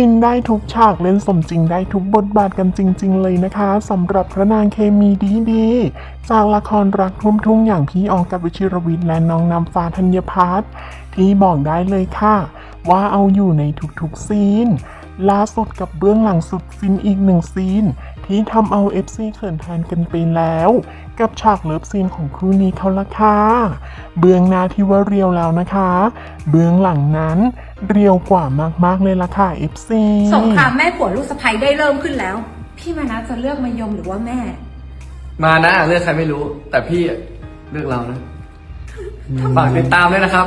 ฟินได้ทุกฉากเล่นสมจริงได้ทุกบทบาทกันจริง ๆ เลยนะคะสำหรับพระนางเคมีดีๆ จากละครรักทุ่มทุ่งอย่างพี่อองกับวิชิรวิทย์และน้องน้ำฟ้าธัญพัฒน์ที่บอกได้เลยค่ะ ว่าเอาอยู่ในทุกๆซีน ล่าสุดกับเบื้องหลังสุดฟินอีกหนึ่งซีน ที่ทำเอา FC เขินแทนกันไปแล้ว กับฉากเลิฟซีนของคู่นี้เขาละค่ะเบื้องหน้าที่ว่าเรียวแล้วนะคะ เบื้องหลังนั้นเรียวกว่ามากๆเลยละค่ะ FC สงครามแม่ผัวลูกสะใภ้ได้เริ่มขึ้นแล้ว พี่มานะจะเลือกมายมหรือว่าแม่ มานะเลือกใครไม่รู้ แต่พี่เลือกเรานะฝากติดตามด้วยนะครับ